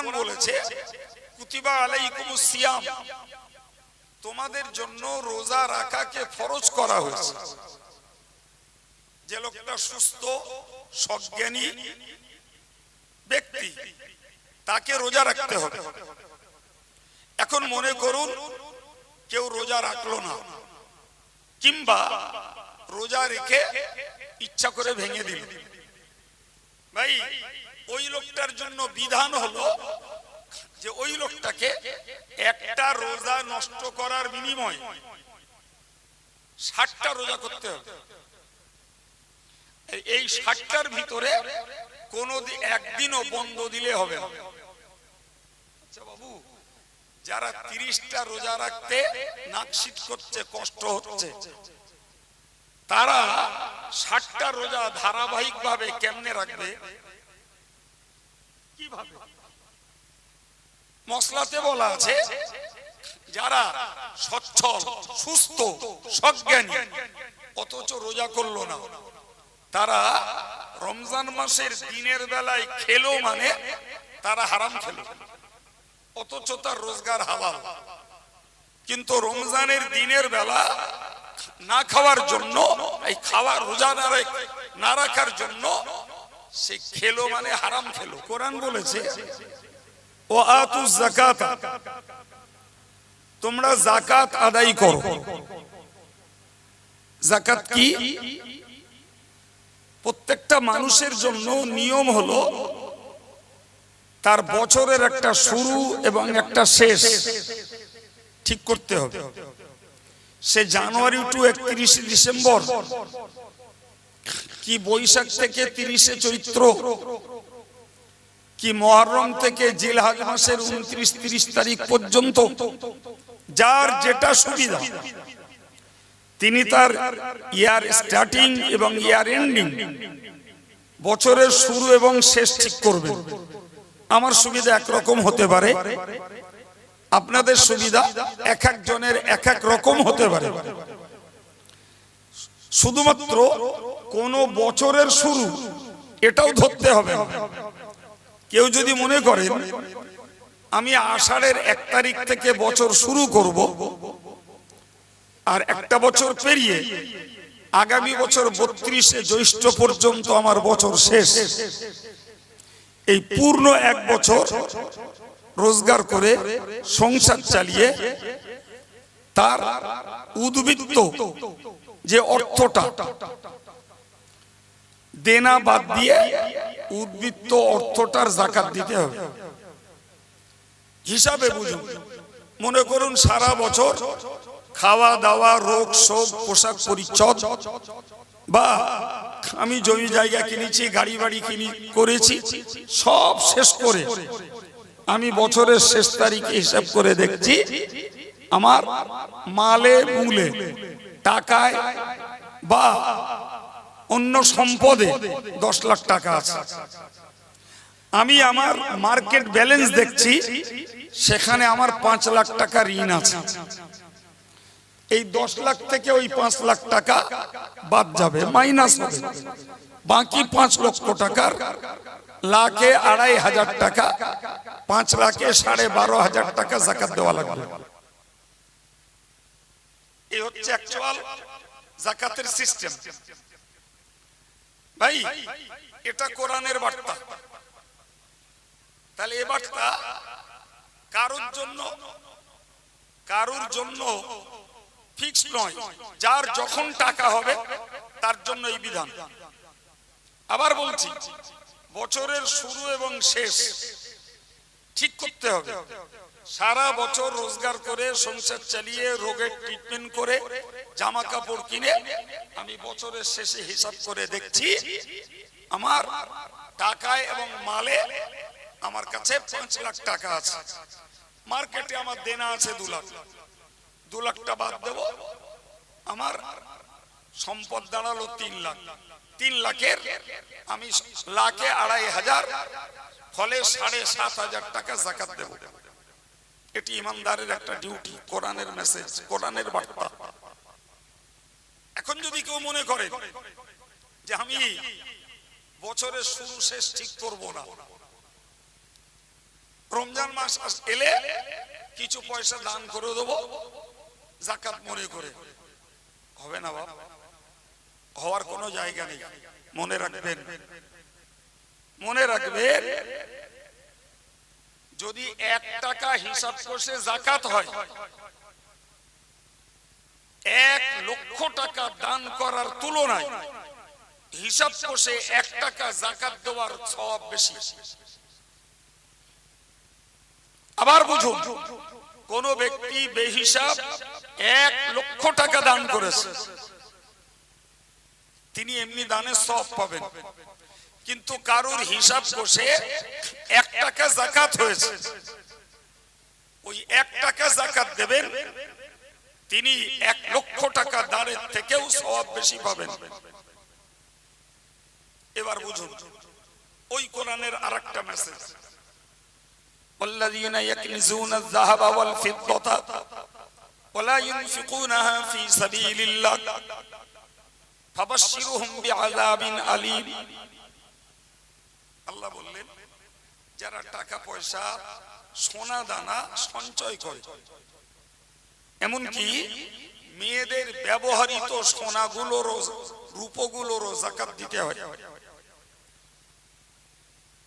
কোরআন বলেছে, কুতিবা আলাইকুমুস সিয়াম। তোমাদের জন্য রোজা রাখাকে ফরজ করা হয়েছে। যে লোকটা সুস্থ, সজ্ঞানী ব্যক্তি, তাকে রোজা রাখতে হবে। এখন মনে করুন, কেউ রোজা রাখল না, কিংবা রোজা রেখে ইচ্ছা করে ভেঙে দিল। ভাই ওই লোকটার জন্য বিধান হলো যে ওই লোকটাকে একটা রোজা নষ্ট করার বিনিময় ষাটটা রোজা করতে হবে। এই ষাটটার ভিতরে কোনো একদিনও বন্ধ দিলে হবে আচ্ছা বাবু, যারা তিরিশটা রোজা রাখতে নাকশিট করছে, কষ্ট হচ্ছে, তারা ষাটটা রোজা ধারাবাহিক ভাবে কেমনে রাখবে? কীভাবে? মশলাতে বলা আছে, যারা সচ্ছল সুস্থ, সজ্ঞানী, অথচ রোজা করল না, তারা রমজান মাসের দিনের বেলায় খেলো মানে তারা হারাম খেলো, অথচ তার রোজগার হালাল। কিন্তু রমজানের দিনের বেলা না খাওয়ার জন্য, এই খাওয়া, রোজা না রাখার জন্য সে খেলো মানে হারাম খেলো। কোরআন বলেছে, ও আতু জাকাত তোমরা জাকাত আদায় করো। জাকাত কি? প্রত্যেকটা মানুষের জন্য নিয়ম হলো তার বছরের একটা শুরু এবং একটা শেষ। ঠিক করতে হবে। সে জানুয়ারি টু একত্রিশে ডিসেম্বর কি বৈশাখ থেকে তিরিশে চৈত্র? কি মহরম থেকে জিলহাজ মাসের উনত্রিশ তিরিশ তারিখ পর্যন্ত? যার যেটা সুবিধা, তিনি তার ইয়ার স্টার্টিং এবং ইয়ার এন্ডিং। বছরের শুরু এবং শেষ ঠিক করবেন। আমার সুবিধা একরকম হতে পারে। আপনাদের সুবিধা এক একজনের এক এক রকম হতে পারে। শুধুমাত্র কোন বছরের শুরু, এটাও ধরতে হবে। কেউ যদি মনে করে আমি আষাঢ়ের এক তারিখ থেকে বছর শুরু করব, আর একটা বছর পেরিয়ে আগামী বছর বত্রিশে জ্যৈষ্ঠ পর্যন্ত আমার বছর শেষ। এই পূর্ণ এক বছর রোজগার করে, সংসার চালিয়ে, তার উদ্বৃত্ত যে অর্থটা দেনা বাদ দিয়ে উদ্বৃত্ত অর্থটার জাকাত দিতে হবে। হিসাবে বুঝুন। মনে করুন সারা বছর খাওয়া দাওয়া, রোগ শোক, পোশাক পরিচ্ছদ বা আমি জমি জায়গা কিনেছি, গাড়ি বাড়ি কিনি, করেছি, সব শেষ করে আমি বছরের শেষ তারিখে হিসাব করে দেখছি, আমার মালে, মূলে, টাকায় বা অন্য সম্পদে দশ লাখ টাকা আছে। আমি আমার মার্কেট ব্যালেন্স দেখছি, সেখানে আমার পাঁচ লাখ টাকা ঋণ আছে। এই দশ লাখ থেকে ওই পাঁচ লাখ টাকা বাদ যাবে, মাইনাস বাকি পাঁচ লক্ষ টাকার লাখে আড়াই হাজার টাকা, পাঁচ লাখে সাড়ে বারো হাজার টাকা জাকাত দেওয়া লাগবে। এই হচ্ছে অ্যাকচুয়াল জাকাতের সিস্টেম ভাই, এটা কোরআনের বার্তা। তাহলে এ বার্তা কারোর জন্য কারোর জন্য ফিক্স নয়। যার যখন টাকা হবে, তার জন্য এই বিধান। আবার বলছি, বছরের শুরু এবং শেষ ঠিক করতে হবে। সারা বছর রোজগার করে, সংসার চালিয়ে, রোগের ট্রিটমেন্ট করে, জামা কাপড় কিনে আমি বছরের শেষে হিসাব করে দেখছি, আমার টাকায় এবং মালে আমার কাছে পাঁচ লাখ টাকা আছে। মার্কেটে আমার দেনা আছে দু লাখ। দু লাখটা বাদ দেব। আমার সম্পদ দাঁড়াল তিন লাখ। তিন লাখের আমি লাখে আড়াই হাজার, ফলে সাড়ে সাত হাজার টাকা জাকাত দেব। এটি ইমানদারের একটা ডিউটি কোরআনের মেসেজ কোরআনের বার্তা। এখন যদি কেউ মনে করে যে আমি বছরের শুরু শেষ ঠিক করব না, রমজান মাস এলে কিছু পয়সা দান করে দেবো জাকাত মনে করে। হবে না বাবা হওয়ার কোনো জায়গা নেই। মনে রাখবেন। মনে রাখবেন যদি এক টাকা হিসাব করছে জাকাত হয়, এক লক্ষ টাকা দান করার তুলনায় হিসাব কষে এক টাকা জাকাত দেওয়ার সব বেশি। আবার বুঝুন, কোন ব্যক্তি বেহিসাব এক লক্ষ টাকা দান করেছে, তিনি এমনি দানের সব পাবেন। কিন্তু কারুর হিসাব কষে এক টাকা জাকাত হয়েছে ওই এক টাকা জাকাত দেবেন তিনি এক লক্ষ টাকা দানের থেকেও সব বেশি পাবেন এবার বুঝুন ওই কোরআনের আর একটা মেসেজ والذين يكنزون الذهب والفضة ولا ينفقونها في سبيل الله فبشرهم بعذاب أليم আল্লাহ বললেন, যারা টাকা পয়সা, সোনা দানা সঞ্চয় করে, এমনকি মেয়েদের ব্যবহৃত সোনাগুলোরও রূপগুলোরও জাকাত দিতে হয়।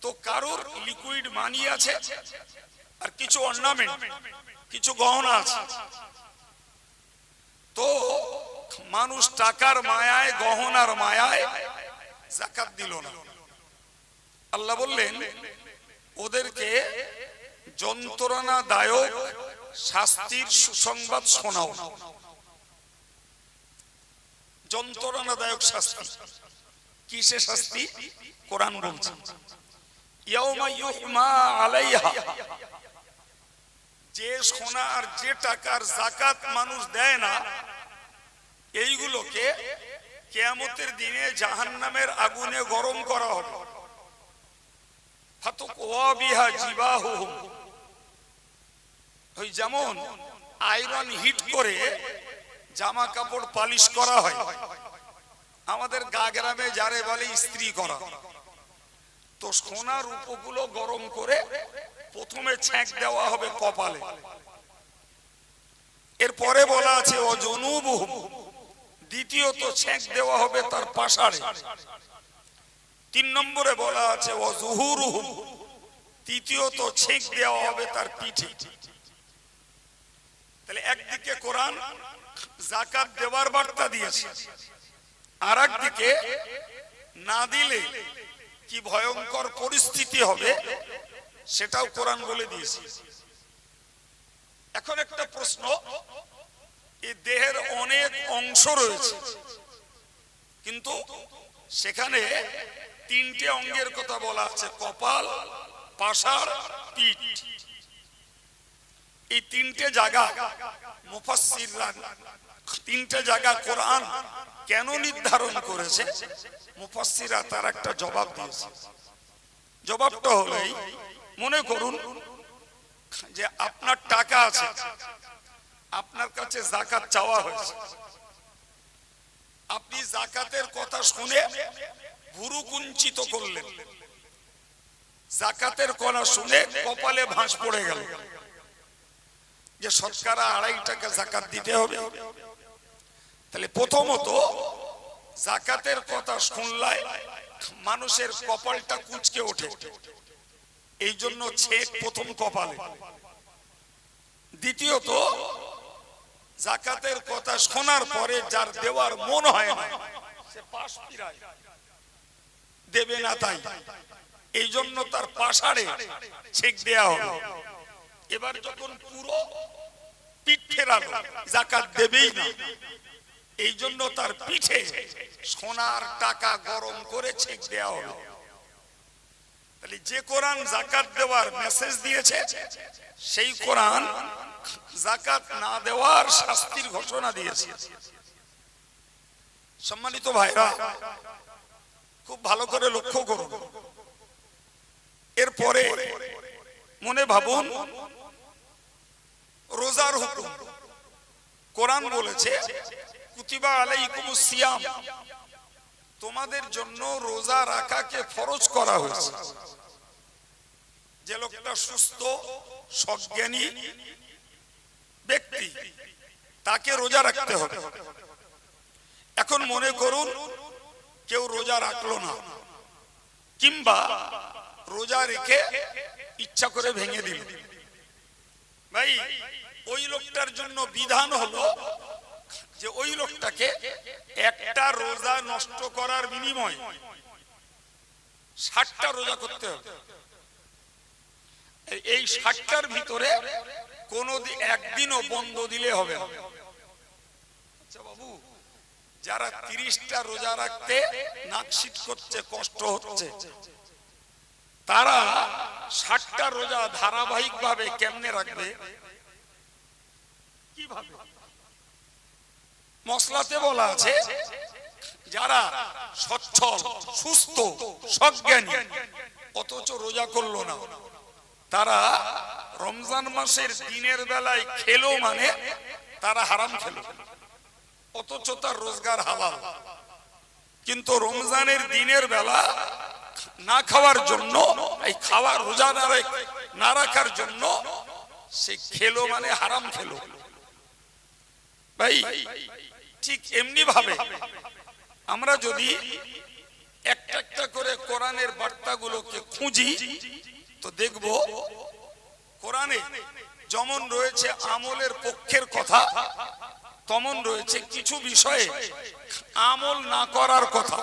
তো কারোর লিকুইড মানি আছে আর কিছু অর্নামেন্ট কিছু গহনা আছে। তো মানুষ টাকার মায়ায়, গহনার মায়ায় জাকাত দিল না। আল্লাহ বললেন, ওদেরকে যন্ত্রণাদায়ক শাস্তির সুসংবাদ শোনাও। যন্ত্রণাদায়ক শাস্তি। কিসে শাস্তি? কোরআন বলছে। ইয়াউমা ইউহমা আলাইহা। যে সোনা আর যে টাকার জাকাত মানুষ দেয় না, এইগুলোকে কেয়ামতের দিনে জাহান্নামের আগুনে গরম করা হবে ফাতুক ওয়া বিহা জিবাহুহুম ওই যেমন আয়রন হিট করে জামা কাপড় পালিশ করা হয়, আমাদের গা গ্রামে যারে বলে ইস্ত্রি করা। তো সোনার উপগুলো গরম করে প্রথমে ছ্যাঁক দেওয়া হবে কপালে। এরপরে বলা আছে, অজনুবহুম। দ্বিতীয়ত ছ্যাঁক দেওয়া হবে তার পাশারে তিন নম্বরে বলা আছে তৃতীয়ত ছেঁক দেওয়া হবে তার পিঠে। তাহলে একদিকে কোরআন জাকাত দেওয়ার বার্তা দিয়েছে আর একদিকে না দিলে কি ভয়ঙ্কর পরিস্থিতি হবে সেটাও কোরআন বলে দিয়েছে। এখন একটা প্রশ্ন এই দেহের অনেক অংশ রয়েছে, কিন্তু সেখানে তিনটে অঙ্গের কথা বলা আছে, কপাল, পাশার, পিঠ। এই তিনটে জায়গা মুফাসসিররা, তিনটে জায়গা কোরআন কেন নির্ধারণ করেছে? মুফাসসিরা তার একটা জবাব দিয়েছে। জবাবটা হলেই মনে করুন যে আপনার টাকা আছে, আপনার কাছে জাকাত চাওয়া হয়েছে। আপনি জাকাতের কথা শুনে ভুরু কুঞ্চিত করলেন। জাকাতের কলা শুনে কপালে ভাঁজ পড়ে গেল। যে শতকরা আড়াই টাকা জাকাত দিতে হবে। তাহলে প্রথমত জাকাতের কথা শুনলাই মানুষের কপালটা কুচকে ওঠে। এই জন্য ছেক প্রথম কপালে। দ্বিতীয়ত, জাকাতের কথা শোনার পরে যার দেওয়ার মন হয় না, সে পাশ ফিরায়। দেবে না তাই। এই জন্য তার পাশারে ছেক দেয়া হবে। এবার যখন পুরো পিঠ ফেরালো, জাকাত দেবেই না। এই জন্য তার পিঠে সোনার টাকা গরম করে ছেক দেয়া তাহলে যে কোরআন জাকাত দেওয়ার মেসেজ দিয়েছে, সেই কোরআন জাকাত না দেওয়ার শাস্তির ঘোষণা দিয়েছে। সম্মানিত ভাইরা খুব ভালো করে লক্ষ্য করুন। এরপরে মনে ভাবুন, রোজার হুকুম। কোরআন বলেছে, কুতিবা আলাইকুম সিয়াম। তোমাদের জন্য রোজা রাখাকে ফরজ করা হয়েছে। যে লোকটা সুস্থ, সজ্ঞানী ব্যক্তি, তাকে রোজা রাখতে হবে। এখন মনে করুন কেউ রোজা রাখল না। কিংবা রোজা রেখে ইচ্ছা করে ভেঙে দিল। ভাই, ওই লোকটার জন্য বিধান হলো যে ওই লোকটাকে একটা রোজা নষ্ট করার বিনিময় ষাটটা রোজা করতে হবে। এই- ষাটটার ভিতরে কোন একদিনও বন্ধ দিলে হবে না। যারা তিরিশটা রোজা রাখতে নাকশিট করছে, কষ্ট হচ্ছে, তারা ষাটটা রোজা ধারাবাহিক ভাবে কেমনে রাখবে? কীভাবে? মশলাতে বলা আছে, যারা সচ্ছল, সুস্থ, সজ্ঞানী, অথচ রোজা করল না, তারা রমজান মাসের দিনের বেলায় খেলো মানে তারা হারাম খেলো। অথচ তার রোজগার হালাল। কিন্তু রমজানের দিনের বেলা না খাওয়ার জন্য, এই খাওয়ার রোজা না না রাখার জন্য সে খেলো মানে হারাম খেলো। ভাই, ঠিক এমনি ভাবে আমরা যদি একটা একটা করে কোরআনের বার্তাগুলোকে খুঁজি, তো দেখব কোরআনে যেমন রয়েছে আমলের পক্ষের কথা তেমন রয়েছে কিছু বিষয়ে আমল না করার কথা।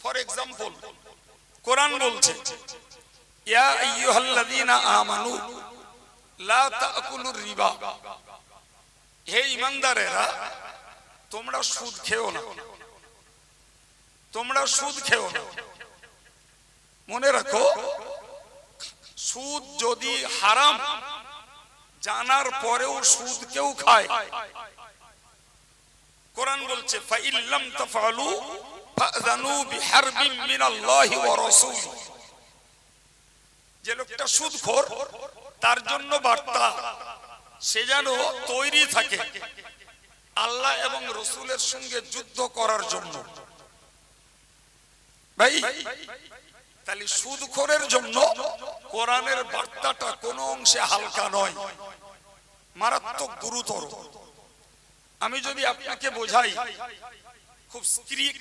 ফর এক্সাম্পল কোরআন বলছে, ইয়া আইয়ুহাল্লাযীনা আমানু, লা তাকুলুর রিবা। হে ইমানদারেরা, তোমরা সুদ খেও না। তোমরা সুদ খেও না। মনে রাখো, সুদ যদি হারাম জানার পরেও সুদ কেউ খায়। কোরআন বলছে, ফাইল্লাম তাফআলু ফাযানু বিহারবিন মিনাল্লাহি ওয়া রাসূলি। যে লোকটা সুদখোর, তার জন্য বার্তা, সে যেন তৈরি থাকে আল্লাহ এবং রসুলের সঙ্গে যুদ্ধ করার জন্য। ভাই, তাহলে সুদখোরের জন্য কোরআনের বার্তাটা কোনো অংশে হালকা নয়। মারাত্মক গুরুতর। আমি যদি আপনাকে বোঝাই, খুব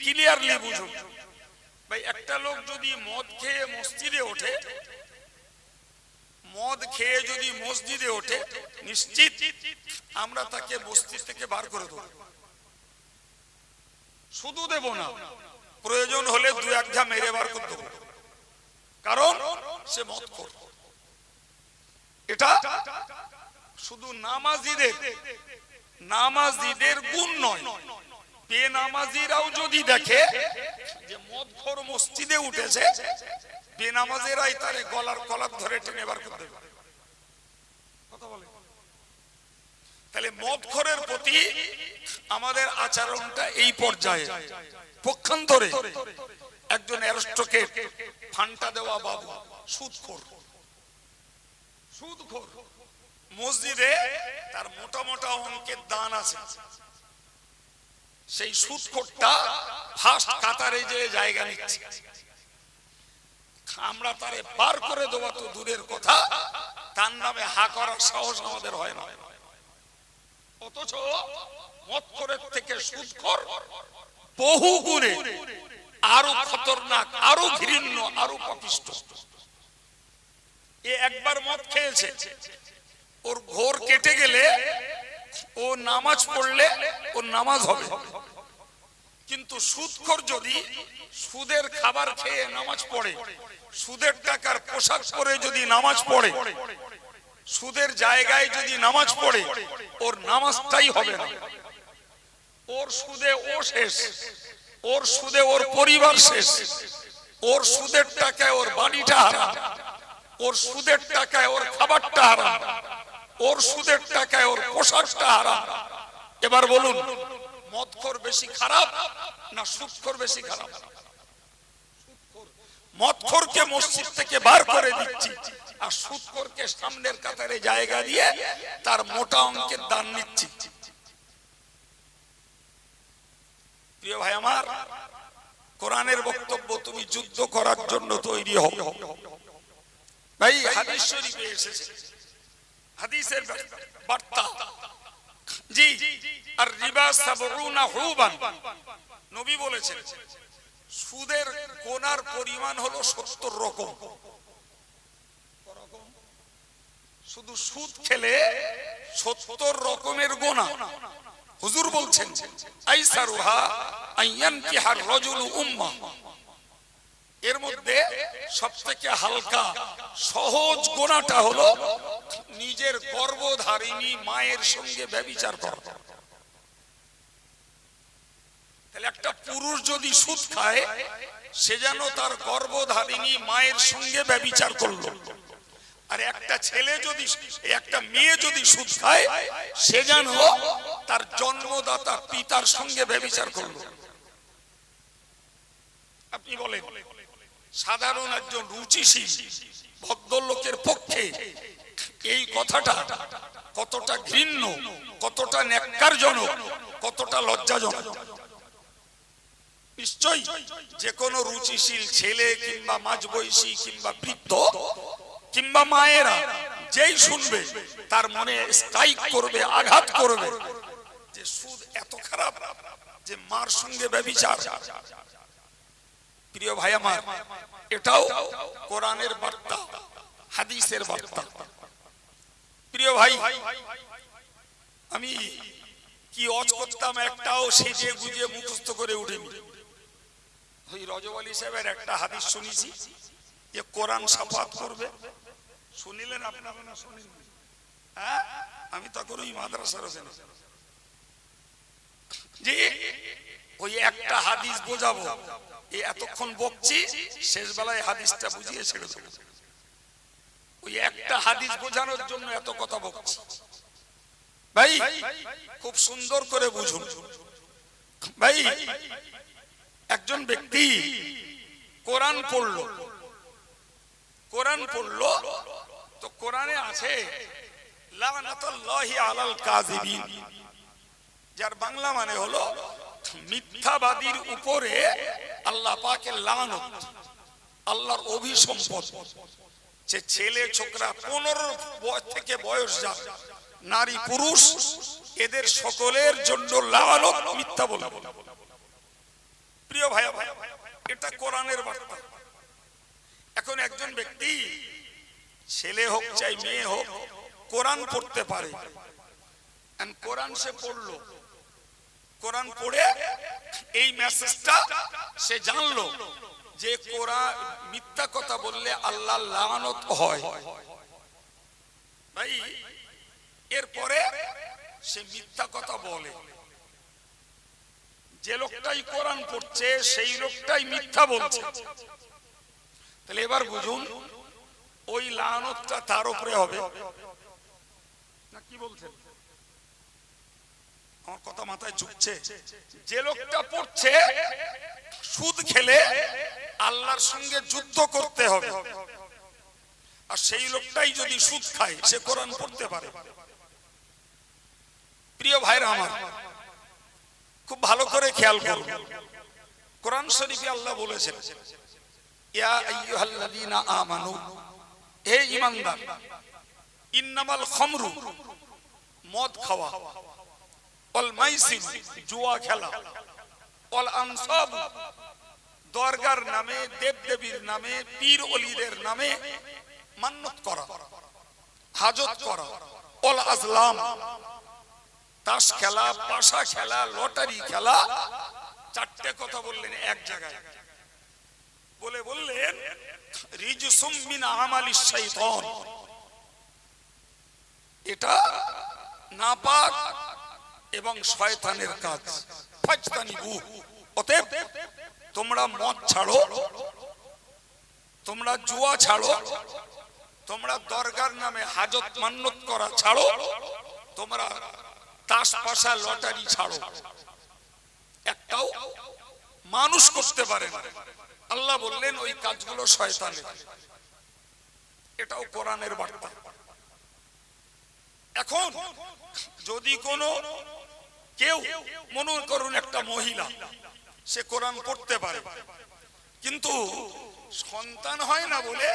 ক্লিয়ারলি বুঝুন। ভাই, একটা লোক যদি মদ খেয়ে মসজিদে ওঠে, মদ খেয়ে যদি মসজিদে ওঠে, নিশ্চিত আমরা তাকে মসজিদ থেকে বার করে দেব। শুধু দেব না, প্রয়োজন হলে দু এক ঘা মেরে বার করে দেবো। কারণ সে মদ খোর। এটা শুধু নামাজিদের নামাজিদের গুণ নয়। বেনামাজিরাও যদি দেখে যে মদ খোর মসজিদে উঠেছে বেনামাজেরাই তারে গলার কলার ধরে টেনে বার করতে পারে কথা বলে? তাহলে মদখরের প্রতি আমাদের আচরণটা এই পর্যায়ে। পক্ষান্তরে একজন অ্যারস্টোকে ফান্টা দেওয়া বাবু, সুদখোর। সুদখোর। মসজিদে তার মোটা মোটা অঙ্কের দান আছে। সেই সুদখোরটা ফার্স্ট কাতারে যে জায়গা নিচ্ছে। আমরা তারে পার করে দেওয়া তো দূরের কথা, তার নামে হা করার সাহস আমাদের হয় না। অথচ মৎখরের থেকে সুদখর বহু গুণে, আরও খতরনাক, আরও ঘৃণ্য, আরও পাপিষ্ট। এ একবার মদ খেয়েছে ওর ঘোর কেটে গেলে ও নামাজ পড়লে ওর নামাজ হবে। কিন্তু সুদখোর যদি সুদের খাবার খেয়ে নামাজ পড়ে, সুদের টাকার পোশাক পরে যদি নামাজ পড়ে, সুদের জায়গায় যদি নামাজ পড়ে, ওর নামাজটাই হবে না। ওর সুদে ও শেষ, ওর সুদে ওর পরিবার শেষ, ওর সুদের টাকায় ওর বাড়িটা হারা ওর সুদের টাকায় ওর খাবারটা হারাম। ওর সুদের টাকায় ওর পোশাকটা হারাম। এবার বলুন, মদখোর বেশি খারাপ না সুদখোর বেশি খারাপ? মদখোরকে মসজিদ থেকে বার করে দিচ্ছি আর সুদখোরকে সামনের কাতারে জায়গা দিয়ে তার মোটা অঙ্কের দান নিচ্ছি। প্রিয় ভাই আমার, কোরআনের বক্তব্য তুমি যুদ্ধ করার জন্য তৈরি হও। ভাই, হাদিস শরীফে এসেছে। হাদিসের বার্তা। জি, আর রিবা সাবরুনা হুবান। নবী বলেছেন, সুদের গোনার পরিমাণ হলো সত্তর রকম। শুধু সুদ খেলে সত্তর রকমের গোনা। হুজুর বলছেন, আইসারুহা আইয়ান কি হার রজুল উম্মা। এর মধ্যে সবথেকে হালকা, সহজ গোনাটা হলো নিজের গর্ভধারিণী মায়ের সঙ্গে ব্যবিচার করা। তাহলে একটা পুরুষ যদি সুদ খায়, সে যেন তার গর্ভধারিণী মায়ের সঙ্গে ব্যবিচার করল। আর একটা ছেলে যদি, একটা মেয়ে যদি সুদ খায়, সে যেন তার জন্মদাতা পিতার সঙ্গে ব্যবিচার করল। আপনি বলেন। সাধারণ একজন রুচিশীল ভদ্রলোকের পক্ষে এই কথাটা কতটা ঘৃণ্য, কতটা ন্যাক্কারজনক, কতটা লজ্জাজনক। নিশ্চয়ই যে কোনো রুচিশীল ছেলে কিংবা মাঝবয়সী কিংবা বৃদ্ধ কিংবা মায়েরা যেই শুনবে, তার মনে স্ট্রাইক করবে, আঘাত করবে যে সুদ এত খারাপ যে মার সঙ্গে ব্যবিচার প্রিয় ভাই আমার, এটাও কোরআনের বার্তা, হাদিসের বার্তা। প্রিয় ভাই, আমি কি অজ করতাম একটাও সেজে গুজে মুখস্থ করে উঠেনি। ওই রজব আলী সাহেবের একটা হাদিস শুনেছি, যে কোরআন সাফাত করবে। শুনিলেন আপনারা না শুনিলেন হ্যাঁ? আমি তখন ওই মাদ্রাসার ওখানে। যে ওই একটা হাদিস বোঝাবো। এতক্ষণ বকছি শেষ বেলায় হাদিসটা বুঝিয়ে ছেড়ে দেবো। ওই একটা হাদিস বোঝানোর জন্য এত কথা বকছি। ভাই, খুব সুন্দর করে বুঝুন। ভাই, একজন ব্যক্তি কোরআন পড়ল। কোরআন পড়ল, তো কোরআনে আছে, লানাতুল্লাহি আলাল কাযিবিন, যার বাংলা মানে হলো মিথ্যাবাদীর উপরে আল্লাহ পাকের লানত, আল্লাহর অভিসম্পদ। যে ছেলে ছোকরা পনেরো বয়স থেকে বয়স যা নারী পুরুষ, এদের সকলের জন্য লানত মিথ্যা বলে। প্রিয় ভাই ভাই এটা কোরআনের বার্তা। এখন একজন ব্যক্তি ছেলে হোক চাই মেয়ে হোক, কোরআন পড়তে পারে। কোরআন সে পড়ল। কোরআন পড়ে এই মেসেজটা সে জানলো যে কোরআন মিথ্যা কথা বললে আল্লাহ লানত হয়। এরপরে সে মিথ্যা কথা বলে। যে লোকটাই কোরআন পড়ছে, সেই লোকটাই মিথ্যা বলছে। তাহলে এবার বুঝুন, ওই লানতটা তার উপরে হবে। না কি বলছেন? আমার কথা মাথায় ঝুঁকছে যে লোকটা পড়ছে, সুদ খেলে আল্লাহর সঙ্গে যুদ্ধ করতে হবে। আর সেই লোকটাই যদি সুদ খায়, সে কোরআন পড়তে পারে। প্রিয় ভাইরা আমার, খুব ভালো করে খেয়াল করুন। কোরআন শরীফে আল্লাহ বলেছেন, ইয়া আইয়ুহাল্লাযীনা আমানু, হে ঈমানদার, ইন্নামাল খামরু, মদ খাওয়া। অল মাইসির জুয়া খেলা। অল আনসাব, দরগার নামে, দেবদেবীর নামে, পীর অলিদের নামে মান্যত করা, হাজত করা, অল আজলাম। তাস খেলা, পাশা খেলা, লটারি খেলা, চারটে কথা বললেন এক জায়গায়। বলে বললেন, রিজসুম মিন আমালিশ শাইতান। এটা নাপাক এবং শয়তানের কাজ। অতএব তোমরা মদ ছাড়ো, তোমরা জুয়া ছাড়ো, তোমরা দরগার নামে হাজত মান্যত করা ছাড়ো, তোমরা তাস পাশা লটারি ছাড়ো। একটাও মানুষ করতে পারে না। আল্লাহ বললেন, ওই কাজগুলো শয়তানের। এটাও কোরআনের বার্তা। এখন যদি কোনো কেউ মনে করুন একটা মহিলা, সে কোরআন পড়তে পারে। কিন্তু সন্তান হয় না বলে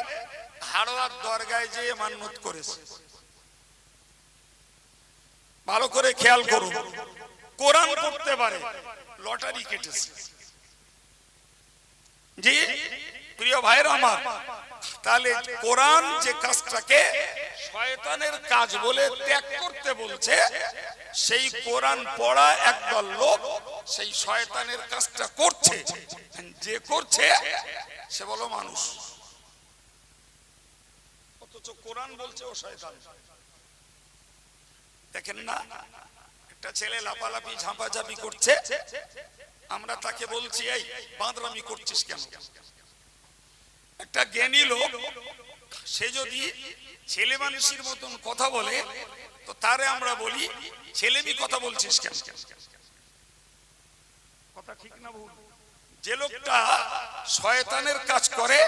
হাড়োয়ার দরগায় যেয়ে মান্নত করেছে। ভালো করে খেয়াল করুন, কোরআন পড়তে পারে, লটারি কেটেছে। জি প্রিয় ভাইরা আমার, তাহলে কোরআন যে কাজটাকে শয়তানের কাজ বলে ত্যাগ করতে বলছে, সেই কোরআন পড়া একদল লোক সেই শয়তানের কাজটা করছে। যে করছে, সে বলো মানুষ। অথচ কোরআন বলছে ও শয়তান। দেখেন না, একটা ছেলে লাপালাপি ঝাঁপাঝাপি করছে, আমরা তাকে বলছি, এই বাঁদরামি করছিস কেন? একটা জ্ঞানী লোক, সে যদি ছেলে মানুষের মতন কথা বলে, তো তারে আমরা বলি ছেলেমি কথা বলছিস কেন? কথা ঠিক না ভুল। যে লোকটা শয়তানের কাজ করে,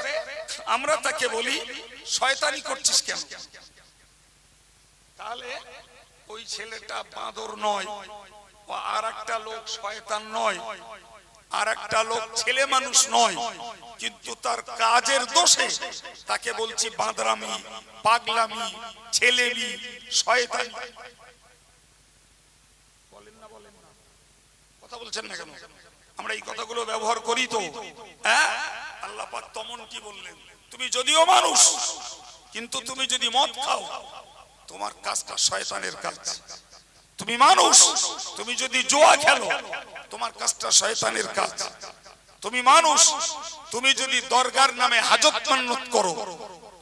আমরা তাকে বলি, শয়তানি করছিস কেন? তাহলে ওই ছেলেটা বাঁদর নয় আর একটা লোক শয়তান নয়। আর একটা লোক ছেলে মানুষ নয়, কিন্তু তার কাজের দোষে তাকে বলছি বাঁদরামি, পাগলামি, ছেলেমি, শয়তানি। কথা বলছেন আমরা এই কথাগুলো ব্যবহার তো। হ্যাঁ? তমন কি বললেন? তুমি যদিও মানুষ, কিন্তু তুমি যদি মদ খাও, তোমার কাজটা শয়তানের কাজ। তুমি মানুষ, তুমি যদি জোয়া খেলো, তোমার কাজটা শয়তানের কাজ। তুমি মানুষ, তুমি যদি দরগার নামে হাজত মান্নত করো,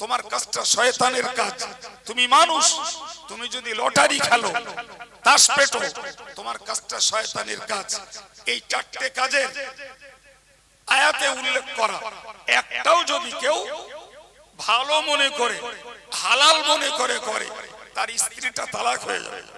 তোমার কাজটা শয়তানের কাজ। তুমি মানুষ, তুমি যদি লটারি খেলো, তাস পেটো, তোমার কাজটা শয়তানের কাজ। এই চারটে কাজের আয়াতে উল্লেখ করা, একটাও যদি কেউ ভালো মনে করে, হালাল মনে করে করে, তার স্ত্রীটা তালাক হয়ে যাবে।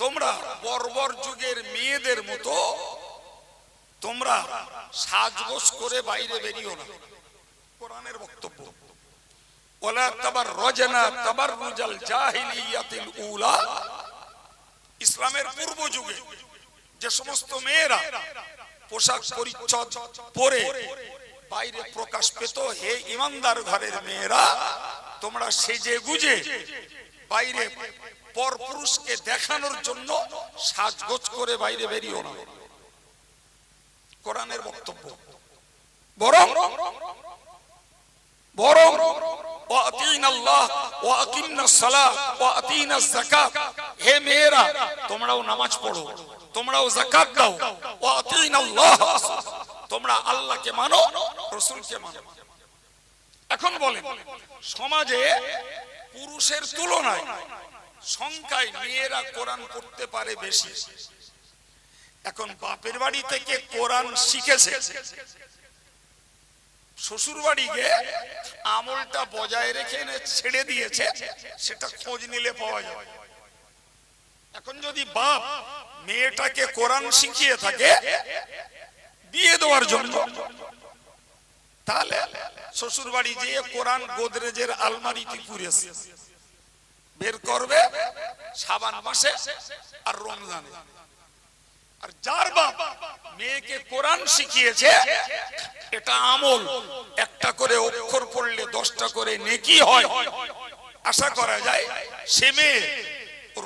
তোমরা বর্বর যুগের মেয়েদের মতো তোমরা সাজগোজ করে বাইরে বেরিও না। কোরআনের বক্তব্য। ওলা তাবার রজনা তাবার রুজাল জাহিলিয়াতিল উলা। ইসলামের পূর্ব যুগে যে সমস্ত মেয়েরা পোশাক পরিচ্ছদ পরে বাইরে প্রকাশ পেত, হে ইমানদার ঘরের মেয়েরা, তোমরা সেজে গুজে বাইরে পর পুরুষকে দেখানোর জন্য সাজগোজ করে বাইরে বেরিও না। কোরআনের বক্তব্য। বরং বরং হে তোমরাও নামাজ পড়ো, তোমরাও তোমরা আল্লাহকে এখন সমাজে পুরুষের তুলনায় সংখ্যায় মেয়েরা কোরআন পড়তে পারে বেশি। এখন বাপের বাড়ি থেকে কোরআন শিখেছে। শ্বশুর বাড়ি গিয়ে আমলটা বজায় রেখে ছেড়ে দিয়েছে, সেটা খোঁজ নিলে পাওয়া যাবে এখন যদি বাপ মেয়েটাকে কোরআন শিখিয়ে থাকে বিয়ে দেওয়ার জন্য, তাহলে শ্বশুর বাড়ি যেয়ে কোরআন গোদরেজের আলমারিতে পুরেছে বের করবে সাবান মাসে আর রমজানে। আর যার বাপ মেয়েকে কোরআন শিখিয়েছে, এটা আমল। একটা করে অক্ষর পড়লে দশটা করে নেকি হয়। আশা করা যায় সে মেয়ে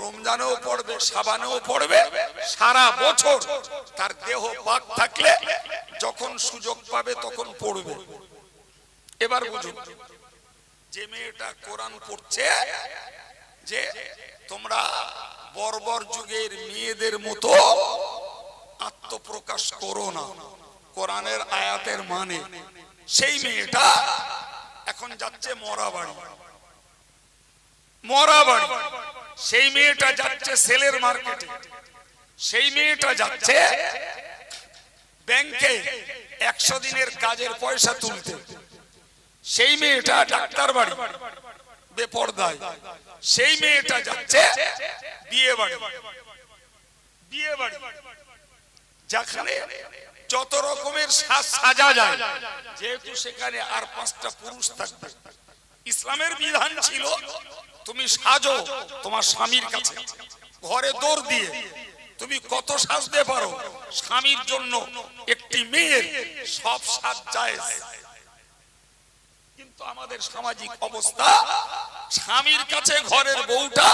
রমজানেও পড়বে, সাবানেও পড়বে। সারা বছর তার দেহ পাক থাকলে যখন সুযোগ পাবে তখন পড়বে। এবার বুঝুন, যে মেয়েটা কোরআন পড়ছে যে তোমরা বর্বর যুগের মেয়েদের মতো আত্মপ্রকাশ করো না। কোরআনের আয়াতের মানে সেই মেয়েটা এখন যাচ্ছে মরা বাড়ি। মরা বাড়ি। সেই মেয়েটা যাচ্ছে সেলের মার্কেটে। সেই মেয়েটা যাচ্ছে ব্যাংকে একশো দিনের কাজের পয়সা তুলতে। সেই মেয়েটা ডাক্তার বাড়ি। বেপর্দায়। সেই মেয়েটা যাচ্ছে বিয়ে বাড়ি বিয়ে বাড়ি যেখানে যত রকমের সাজ সাজা যায়, যেহেতু সেখানে আর পাঁচটা পুরুষ থাকবে। ইসলামের বিধান ছিল, তুমি সাজো তোমার স্বামীর কাছে। ঘরে দৌড় দিয়ে তুমি কত সাজতে পারো? স্বামীর জন্য একটি মেয়ের সব সাজ যায় কিন্তু আমাদের সামাজিক অবস্থা। স্বামীর কাছে ঘরের বউটা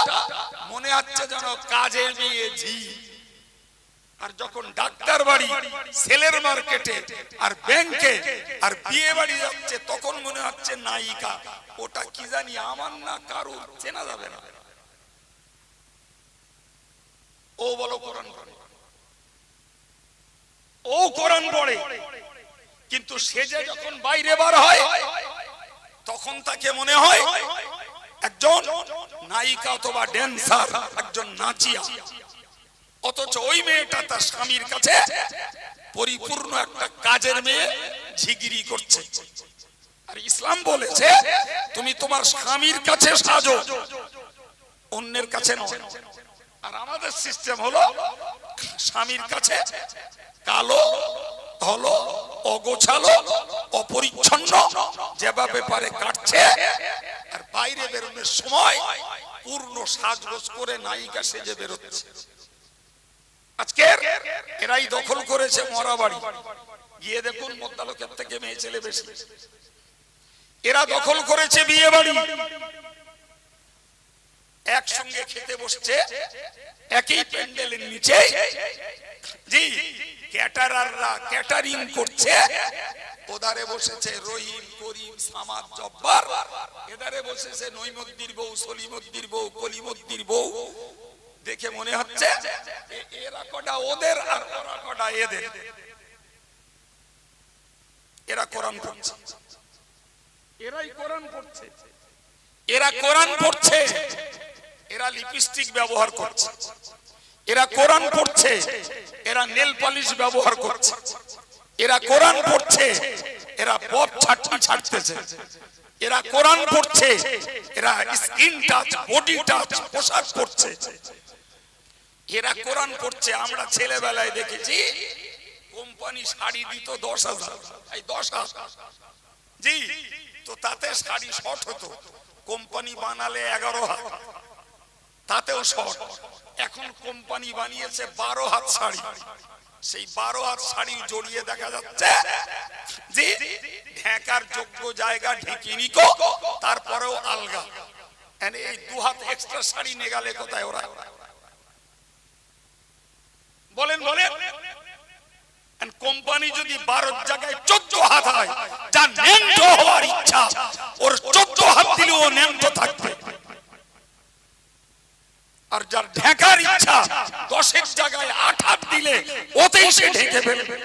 মনে হচ্ছে যেন কাজের মেয়ে আর যখন ডাক্তার বাড়ি, সেলের মার্কেটে আর ব্যাংকে আর বিয়ে বাড়ি যাচ্ছে, তখন মনে হচ্ছে নায়িকা। ওটা কি জানি আমার না কারও চেনা যাবে না। ও বলো কোরআন পড়ে। ও কোরআন পড়ে। কিন্তু সে যে যখন বাইরে বার হয় তখন তাকে মনে হয় একজন নায়িকা অথবা ড্যান্সার একজন নাচিয়া। অথচ ওই মেয়েটা তার স্বামীর কাছে পরিপূর্ণ একটা কাজের মেয়ে ঝিগিরি করছে। আর ইসলাম বলেছে, তুমি তোমার স্বামীর কাছে সাজো, অন্যের কাছে নয়। আর আমাদের সিস্টেম হলো, স্বামীর কাছে কালো হলো, অগোছালো, অপরিচ্ছন্ন, যেভাবে পারে কাটছে। আর বাইরে বেরোনোর সময় পূর্ণ সাজগোজ করে নায়িকা সেজে বেরোচ্ছে। আজকে এরাই দখল করেছে মরা বাড়ি গিয়ে দেখুন মদ্দালকের থেকে মেয়ে ছেলে বেশি। এরা দখল করেছে বিয়ে বাড়ি একসঙ্গে খেতে বসছে একই প্যান্ডেলের নিচে। জি ক্যাটারাররা ক্যাটারিং করছে। ওদারে বসেছে রহিম করিম সামাদ জব্বার। এদারে বসেছে নৈমদ্দির বউ সলিমদ্দির বউ কলিমদ্দির বউ। দেখে মনে হচ্ছে এরা কটা ওদের আর ওরা কটা এদের। এরা কোরআন পড়ছে। এরাই কোরআন পড়ছে। এরা কোরআন পড়ছে। এরা লিপস্টিক ব্যবহার করছে। এরা কোরআন পড়ছে, এরা নেল পলিশ ব্যবহার করছে। এরা কোরআন পড়ছে, এরা পপ ছাটনি ছাড়তেছে। এরা কোরআন পড়ছে, এরা স্কিন টাচ, বডি টাচ, পোশাক পড়ছে এরা কোরআন পড়ছে, আমরা ছেলেবেলায় দেখেছি, কোম্পানি শাড়ি দিত দশ হাজার, এই দশ হাজার। জি, তো তাতে শাড়ি শর্ট হতো। কোম্পানি বানালে এগারো হাত তাতেও শর্ট এখন কোম্পানি বানিয়েছে বারো হাত শাড়ি। সেই বারো হাত শাড়ি জড়িয়ে দেখা যাচ্ছে যে ঢেকার যোগ্য জায়গা ঢেকিনি কো, তারপরেও আলগা। এই দু হাত এক্সট্রা শাড়ি নেগালে কোথায় ওরা? বলেন বলেন। কোম্পানি যদি বারো জায়গায় চোদ্দ হাত হয়, যা ন্যাংট হওয়ার ইচ্ছা, ওর চোদ্দ হাত দিলে ও ন্যাংট থাকবে। আর যার ঢেকার ইচ্ছা দশের জায়গায় আঠাত দিলে ওতেই সে ঢেকে ফেলবে।